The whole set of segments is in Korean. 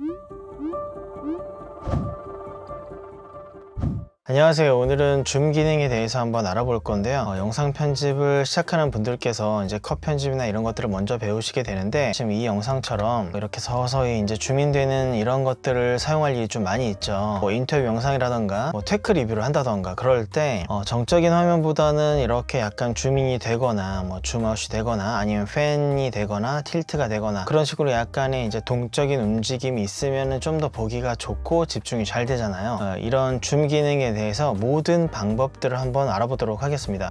Hum, hum. 안녕하세요. 오늘은 줌 기능에 대해서 한번 알아볼 건데요. 어, 영상 편집을 시작하는 분들께서 이제 컷 편집이나 이런 것들을 먼저 배우시게 되는데 지금 이 영상처럼 이렇게 서서히 이제 줌인되는 이런 것들을 사용할 일이 좀 많이 있죠. 뭐 인터뷰 영상이라던가 뭐 테크 리뷰를 한다던가 그럴 때 어, 정적인 화면보다는 이렇게 약간 줌인이 되거나 뭐 줌아웃이 되거나 아니면 팬이 되거나 틸트가 되거나 그런 식으로 약간의 이제 동적인 움직임이 있으면은 좀 더 보기가 좋고 집중이 잘 되잖아요. 어, 이런 줌 기능에 대해 서 모든 방법들을 한번 알아보도록 하겠습니다.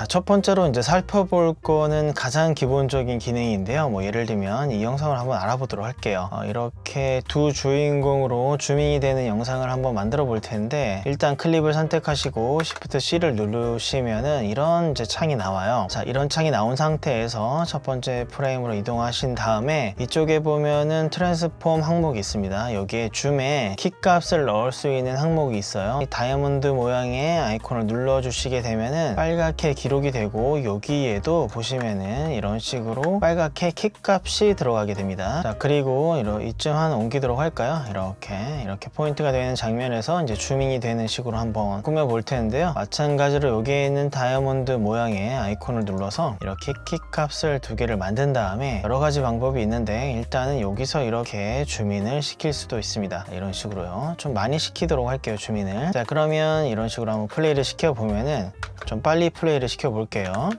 자, 첫 번째로 이제 살펴볼 거는 가장 기본적인 기능인데요. 뭐 예를 들면 이 영상을 한번 알아보도록 할게요. 어, 이렇게 두 주인공으로 주민이 되는 영상을 한번 만들어 볼 텐데 일단 클립을 선택하시고 Shift C를 누르시면은 이런 이제 창이 나와요. 자, 이런 창이 나온 상태에서 첫 번째 프레임으로 이동하신 다음에 이쪽에 보면은 트랜스폼 항목이 있습니다. 여기에 줌에 키 값을 넣을 수 있는 항목이 있어요. 이 다이아몬드 모양의 아이콘을 눌러 주시게 되면은 빨갛게 기 록이 되고 여기에도 보시면은 이런 식으로 빨갛게 키 값이 들어가게 됩니다. 자, 그리고 이쯤 한 옮기도록 할까요? 이렇게 이렇게 포인트가 되는 장면에서 이제 줌인이 되는 식으로 한번 꾸며 볼 텐데요. 마찬가지로 여기에 있는 다이아몬드 모양의 아이콘을 눌러서 이렇게 키 값을 두 개를 만든 다음에 여러 가지 방법이 있는데 일단은 여기서 이렇게 줌인을 시킬 수도 있습니다. 이런 식으로요. 좀 많이 시키도록 할게요, 줌인을. 자, 그러면 이런 식으로 한번 플레이를 시켜 보면은 좀 빨리 플레이를 시켜 볼게요.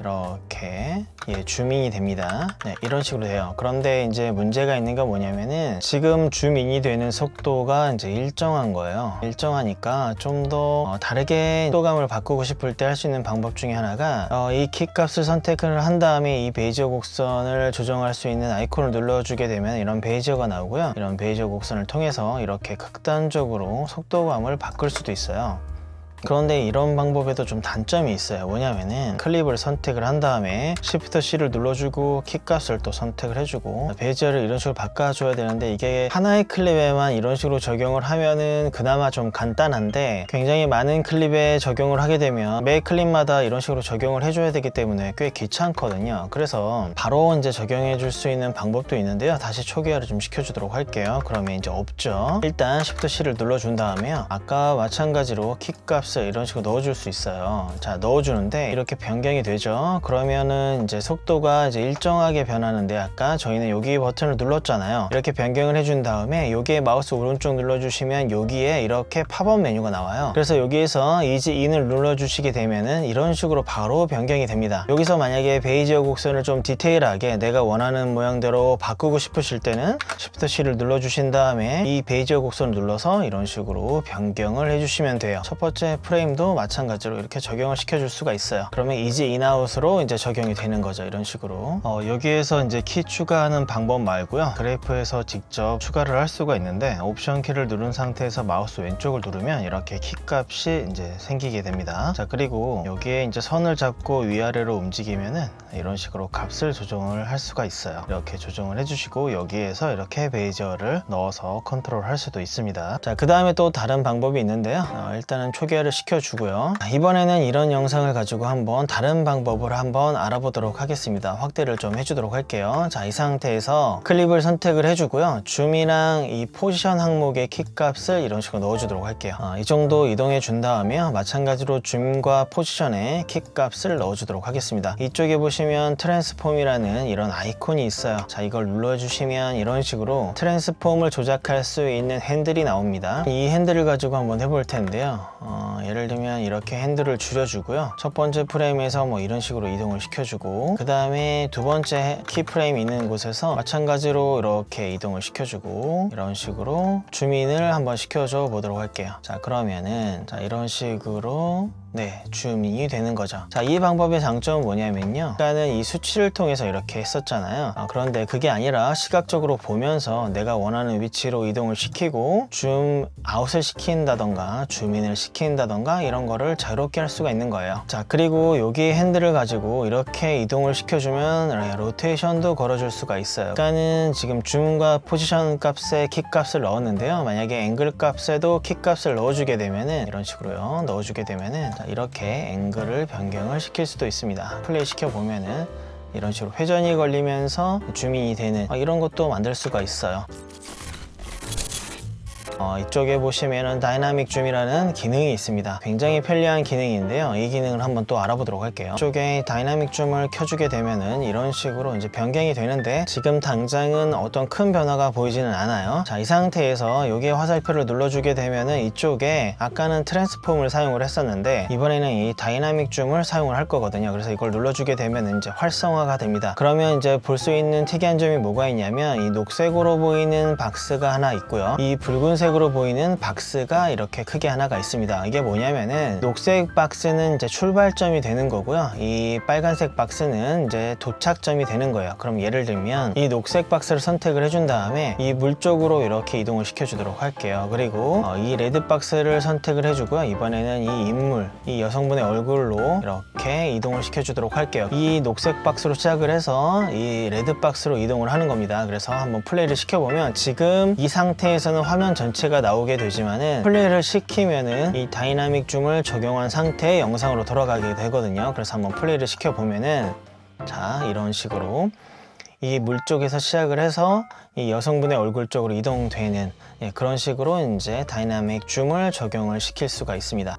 이렇게 예, 줌인이 됩니다. 네, 이런 식으로 돼요. 그런데 이제 문제가 있는 건 뭐냐면은 지금 줌인이 되는 속도가 이제 일정한 거예요. 일정하니까 좀 더 다르게 속도감을 바꾸고 싶을 때 할 수 있는 방법 중에 하나가 어, 이키 값을 선택을 한 다음에 이 베이지어 곡선을 조정할 수 있는 아이콘을 눌러주게 되면 이런 베이지어가 나오고요. 이런 베이지어 곡선을 통해서 이렇게 극단적으로 속도감을 바꿀 수도 있어요. 그런데 이런 방법에도 좀 단점이 있어요. 뭐냐면은 클립을 선택을 한 다음에 Shift C를 눌러주고 키 값을 또 선택을 해주고 베이지어를 이런 식으로 바꿔줘야 되는데 이게 하나의 클립에만 이런 식으로 적용을 하면은 그나마 좀 간단한데 굉장히 많은 클립에 적용을 하게 되면 매 클립마다 이런 식으로 적용을 해줘야 되기 때문에 꽤 귀찮거든요. 그래서 바로 이제 적용해 줄 수 있는 방법도 있는데요. 다시 초기화를 좀 시켜주도록 할게요. 그러면 이제 없죠. 일단 Shift C를 눌러준 다음에요. 아까 마찬가지로 키값 을 이런 식으로 넣어줄 수 있어요. 자, 넣어주는데 이렇게 변경이 되죠. 그러면은 이제 속도가 이제 일정하게 변하는데 아까 저희는 여기 버튼을 눌렀잖아요. 이렇게 변경을 해준 다음에 여기에 마우스 오른쪽 눌러주시면 여기에 이렇게 팝업 메뉴가 나와요. 그래서 여기에서 이지 인을 눌러주시게 되면은 이런 식으로 바로 변경이 됩니다. 여기서 만약에 베이지어 곡선을 좀 디테일하게 내가 원하는 모양대로 바꾸고 싶으실 때는 Shift C를 눌러주신 다음에 이 베이지어 곡선을 눌러서 이런 식으로 변경을 해주시면 돼요. 첫 번째 프레임도 마찬가지로 이렇게 적용을 시켜줄 수가 있어요. 그러면 이지 인아웃으로 이제 적용이 되는 거죠. 이런 식으로. 어, 여기에서 이제 키 추가하는 방법 말고요. 그래프에서 직접 추가를 할 수가 있는데 옵션 키를 누른 상태에서 마우스 왼쪽을 누르면 이렇게 키 값이 이제 생기게 됩니다. 자, 그리고 여기에 이제 선을 잡고 위아래로 움직이면은 이런 식으로 값을 조정을 할 수가 있어요. 이렇게 조정을 해주시고 여기에서 이렇게 베이저를 넣어서 컨트롤 할 수도 있습니다. 자, 그 다음에 또 다른 방법이 있는데요. 어, 일단은 초기화를 시켜주고요. 이번에는 이런 영상을 가지고 한번 다른 방법을 한번 알아보도록 하겠습니다. 확대를 좀 해주도록 할게요. 자, 이 상태에서 클립을 선택을 해주고요. 줌이랑 이 포지션 항목의 키 값을 이런 식으로 넣어주도록 할게요. 어, 이 정도 이동해 준 다음에 마찬가지로 줌과 포지션에 키 값을 넣어주도록 하겠습니다. 이쪽에 보시면 트랜스폼이라는 이런 아이콘이 있어요. 자, 이걸 눌러주시면 이런 식으로 트랜스폼을 조작할 수 있는 핸들이 나옵니다. 이 핸들을 가지고 한번 해볼 텐데요. 어, 예를 들면 이렇게 핸들을 줄여주고요. 첫 번째 프레임에서 뭐 이런 식으로 이동을 시켜주고 그 다음에 두 번째 키 프레임 있는 곳에서 마찬가지로 이렇게 이동을 시켜주고 이런 식으로 줌인을 한번 시켜줘 보도록 할게요. 자 그러면은 자 이런 식으로 네, 줌이 되는 거죠. 자, 이 방법의 장점은 뭐냐면요. 일단은 이 수치를 통해서 이렇게 했었잖아요. 아, 그런데 그게 아니라 시각적으로 보면서 내가 원하는 위치로 이동을 시키고 줌 아웃을 시킨다던가 줌인을 시킨다던가 이런 거를 자유롭게 할 수가 있는 거예요. 자, 그리고 여기 핸들을 가지고 이렇게 이동을 시켜주면 로테이션도 걸어줄 수가 있어요. 일단은 지금 줌과 포지션 값에 키 값을 넣었는데요. 만약에 앵글 값에도 키 값을 넣어주게 되면은 이런 식으로요. 넣어주게 되면은 자, 이렇게 앵글을 변경을 시킬 수도 있습니다. 플레이 시켜 보면은 이런 식으로 회전이 걸리면서 줌이 되는 어, 이런 것도 만들 수가 있어요. 어, 이쪽에 보시면은 다이나믹 줌이라는 기능이 있습니다. 굉장히 편리한 기능인데요. 이 기능을 한번 또 알아보도록 할게요. 이쪽에 다이나믹 줌을 켜주게 되면은 이런 식으로 이제 변경이 되는데 지금 당장은 어떤 큰 변화가 보이지는 않아요. 자, 이 상태에서 여기에 화살표를 눌러주게 되면은 이쪽에 아까는 트랜스폼을 사용을 했었는데 이번에는 이 다이나믹 줌을 사용을 할 거거든요. 그래서 이걸 눌러주게 되면 이제 활성화가 됩니다. 그러면 이제 볼 수 있는 특이한 점이 뭐가 있냐면 이 녹색으로 보이는 박스가 하나 있고요. 이 붉은 색으로 보이는 박스가 이렇게 크게 하나가 있습니다. 이게 뭐냐면은 녹색 박스는 이제 출발점이 되는 거고요. 이 빨간색 박스는 이제 도착점이 되는 거예요. 그럼 예를 들면 이 녹색 박스를 선택을 해준 다음에 이 물 쪽으로 이렇게 이동을 시켜주도록 할게요. 그리고 어, 이 레드 박스를 선택을 해주고요. 이번에는 이 인물, 이 여성분의 얼굴로 이렇게 이동을 시켜주도록 할게요. 이 녹색 박스로 시작을 해서 이 레드 박스로 이동을 하는 겁니다. 그래서 한번 플레이를 시켜보면 지금 이 상태에서는 화면 전체 가 나오게 되지만은 플레이를 시키면은 이 다이나믹 줌을 적용한 상태의 영상으로 돌아가게 되거든요. 그래서 한번 플레이를 시켜보면은 자 이런 식으로 이 물 쪽에서 시작을 해서 이 여성분의 얼굴 쪽으로 이동되는 예, 그런 식으로 이제 다이나믹 줌을 적용을 시킬 수가 있습니다.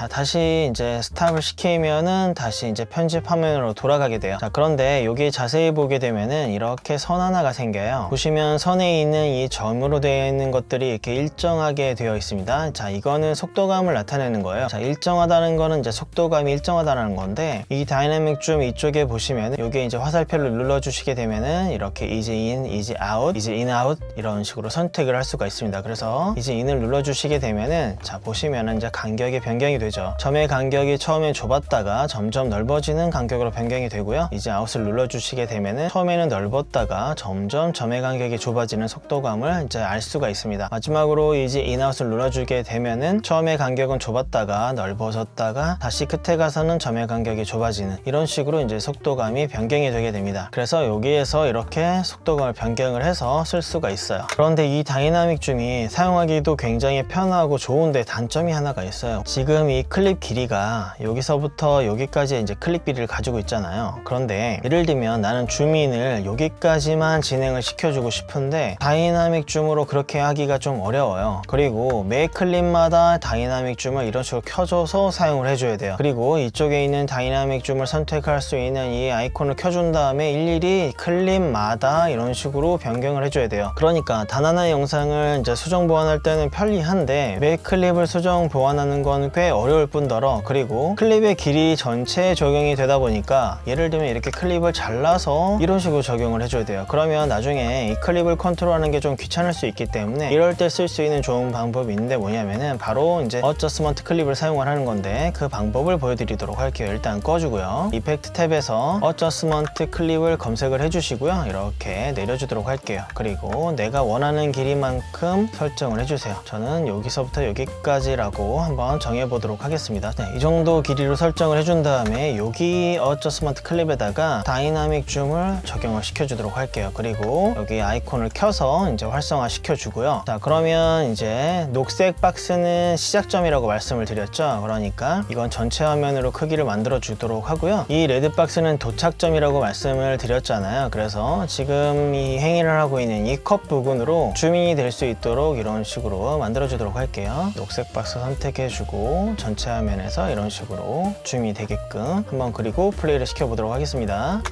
자, 다시 이제 스탑을 시키면은 다시 이제 편집 화면으로 돌아가게 돼요. 자, 그런데 여기 자세히 보게 되면은 이렇게 선 하나가 생겨요. 보시면 선에 있는 이 점으로 되어 있는 것들이 이렇게 일정하게 되어 있습니다. 자, 이거는 속도감을 나타내는 거예요. 자, 일정하다는 거는 이제 속도감이 일정하다는 건데 이 다이나믹 줌 이쪽에 보시면 여기 이제 화살표를 눌러 주시게 되면은 이렇게 이지 인, 이지 아웃, 이지 인 아웃 이런 식으로 선택을 할 수가 있습니다. 그래서 이지 인을 눌러 주시게 되면은 자, 보시면은 이제 간격이 변경이 되죠. 점의 간격이 처음에 좁았다가 점점 넓어지는 간격으로 변경이 되고요. 이제 아웃을 눌러 주시게 되면은 처음에는 넓었다가 점점 점의 간격이 좁아지는 속도감을 이제 알 수가 있습니다. 마지막으로 이제 인아웃을 눌러주게 되면은 처음에 간격은 좁았다가 넓어졌다가 다시 끝에 가서는 점의 간격이 좁아지는 이런 식으로 이제 속도감이 변경이 되게 됩니다. 그래서 여기에서 이렇게 속도감을 변경을 해서 쓸 수가 있어요. 그런데 이 다이나믹 줌이 사용하기도 굉장히 편하고 좋은데 단점이 하나가 있어요. 지금 이 클립 길이가 여기서부터 여기까지 이제 클립 길이를 가지고 있잖아요. 그런데 예를 들면 나는 줌인을 여기까지만 진행을 시켜주고 싶은데 다이나믹 줌으로 그렇게 하기가 좀 어려워요. 그리고 매 클립마다 다이나믹 줌을 이런 식으로 켜줘서 사용을 해줘야 돼요. 그리고 이쪽에 있는 다이나믹 줌을 선택할 수 있는 이 아이콘을 켜준 다음에 일일이 클립마다 이런 식으로 변경을 해줘야 돼요. 그러니까 단 하나의 영상을 이제 수정 보완할 때는 편리한데 매 클립을 수정 보완하는 건 꽤 어려 울 뿐더러 그리고 클립의 길이 전체에 적용이 되다 보니까 예를 들면 이렇게 클립을 잘라서 이런 식으로 적용을 해줘야 돼요. 그러면 나중에 이 클립을 컨트롤하는 게 좀 귀찮을 수 있기 때문에 이럴 때 쓸 수 있는 좋은 방법이 있는데 뭐냐면은 바로 이제 어저스먼트 클립을 사용을 하는 건데 그 방법을 보여드리도록 할게요. 일단 꺼주고요. 이펙트 탭에서 어저스먼트 클립을 검색을 해주시고요. 이렇게 내려주도록 할게요. 그리고 내가 원하는 길이만큼 설정을 해주세요. 저는 여기서부터 여기까지라고 한번 정해보도록 하겠습니다. 네, 이 정도 길이로 설정을 해준 다음에 여기 어저스먼트 클립에다가 다이나믹 줌을 적용을 시켜주도록 할게요. 그리고 여기 아이콘을 켜서 이제 활성화 시켜주고요. 자, 그러면 이제 녹색 박스는 시작점이라고 말씀을 드렸죠. 그러니까 이건 전체 화면으로 크기를 만들어 주도록 하고요. 이 레드 박스는 도착점이라고 말씀을 드렸잖아요. 그래서 지금 이 행위를 하고 있는 이 컵 부분으로 줌인이 될 수 있도록 이런 식으로 만들어 주도록 할게요. 녹색 박스 선택해 주고 전체 화면에서 이런 식으로 줌이 되게끔 한번 그리고 플레이를 시켜보도록 하겠습니다.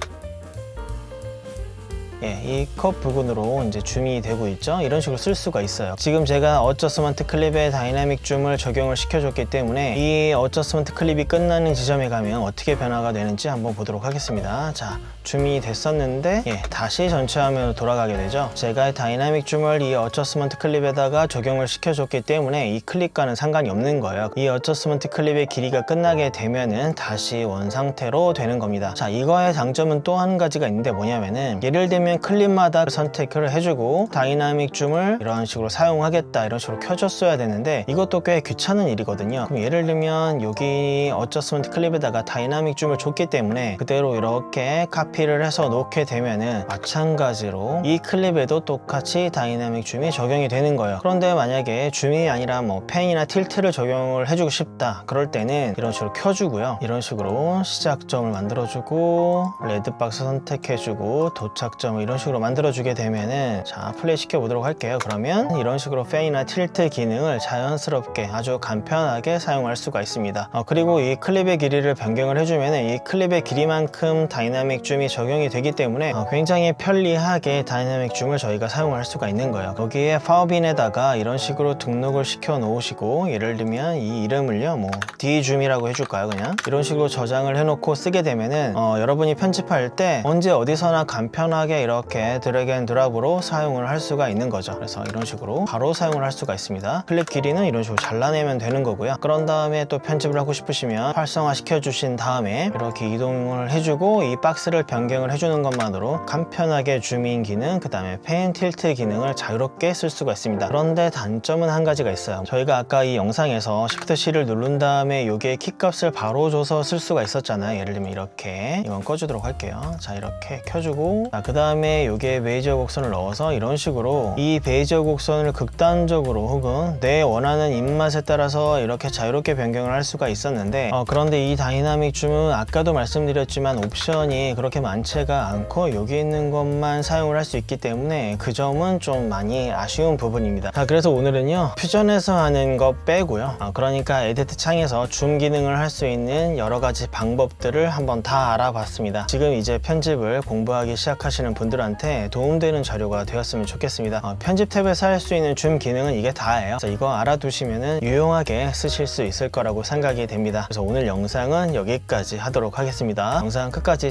예, 이 컵 부분으로 이제 줌이 되고 있죠. 이런 식으로 쓸 수가 있어요. 지금 제가 어저스먼트 클립에 다이나믹 줌을 적용을 시켜줬기 때문에 이 어저스먼트 클립이 끝나는 지점에 가면 어떻게 변화가 되는지 한번 보도록 하겠습니다. 자, 줌이 됐었는데 예, 다시 전체 화면으로 돌아가게 되죠. 제가 다이나믹 줌을 이 어저스먼트 클립에다가 적용을 시켜줬기 때문에 이 클립과는 상관이 없는 거예요. 이 어저스먼트 클립의 길이가 끝나게 되면은 다시 원 상태로 되는 겁니다. 자, 이거의 장점은 또 한 가지가 있는데 뭐냐면은 예를 들면 클립마다 선택을 해주고 다이나믹 줌을 이런 식으로 사용하겠다 이런 식으로 켜줬어야 되는데 이것도 꽤 귀찮은 일이거든요. 그럼 예를 들면 여기 어저스먼트 클립에다가 다이나믹 줌을 줬기 때문에 그대로 이렇게 카피 카피를 해서 놓게 되면은 마찬가지로 이 클립에도 똑같이 다이나믹 줌이 적용이 되는 거예요. 그런데 만약에 줌이 아니라 뭐 펜이나 틸트를 적용을 해주고 싶다. 그럴 때는 이런 식으로 켜주고요. 이런 식으로 시작점을 만들어주고 레드박스 선택해주고 도착점을 이런 식으로 만들어주게 되면은 자 플레이 시켜보도록 할게요. 그러면 이런 식으로 펜이나 틸트 기능을 자연스럽게 아주 간편하게 사용할 수가 있습니다. 어, 그리고 이 클립의 길이를 변경을 해주면 이 클립의 길이만큼 다이나믹 줌이 적용이 되기 때문에 어, 굉장히 편리하게 다이나믹 줌을 저희가 사용할 수가 있는 거예요. 거기에 파워빈에다가 이런 식으로 등록을 시켜 놓으시고 예를 들면 이 이름을요 뭐 D줌이라고 해줄까요 그냥 이런 식으로 저장을 해놓고 쓰게 되면은 어, 여러분이 편집할 때 언제 어디서나 간편하게 이렇게 드래그 앤 드랍으로 사용을 할 수가 있는 거죠. 그래서 이런 식으로 바로 사용을 할 수가 있습니다. 클립 길이는 이런 식으로 잘라내면 되는 거고요. 그런 다음에 또 편집을 하고 싶으시면 활성화 시켜주신 다음에 이렇게 이동을 해주고 이 박스를 변경을 해주는 것만으로 간편하게 줌인 기능, 그 다음에 펜 틸트 기능을 자유롭게 쓸 수가 있습니다. 그런데 단점은 한 가지가 있어요. 저희가 아까 이 영상에서 Shift C를 누른 다음에 이게 키값을 바로 줘서 쓸 수가 있었잖아요. 예를 들면 이렇게 이건 꺼주도록 할게요. 자 이렇게 켜주고 그 다음에 이게 베이지어 곡선을 넣어서 이런 식으로 이 베이지어 곡선을 극단적으로 혹은 내 원하는 입맛에 따라서 이렇게 자유롭게 변경을 할 수가 있었는데 어, 그런데 이 다이나믹 줌은 아까도 말씀드렸지만 옵션이 그렇게 많지가 않고 여기 있는 것만 사용을 할 수 있기 때문에 그 점은 좀 많이 아쉬운 부분입니다. 자 그래서 오늘은요 퓨전에서 하는 거 빼고요. 어, 그러니까 에디트 창에서 줌 기능을 할 수 있는 여러 가지 방법들을 한번 다 알아봤습니다. 지금 이제 편집을 공부하기 시작하시는 분들한테 도움되는 자료가 되었으면 좋겠습니다. 어, 편집 탭에서 할 수 있는 줌 기능은 이게 다예요. 그래서 이거 알아두시면 유용하게 쓰실 수 있을 거라고 생각이 됩니다. 그래서 오늘 영상은 여기까지 하도록 하겠습니다. 영상 끝까지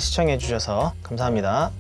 시청해 주셔서 감사합니다.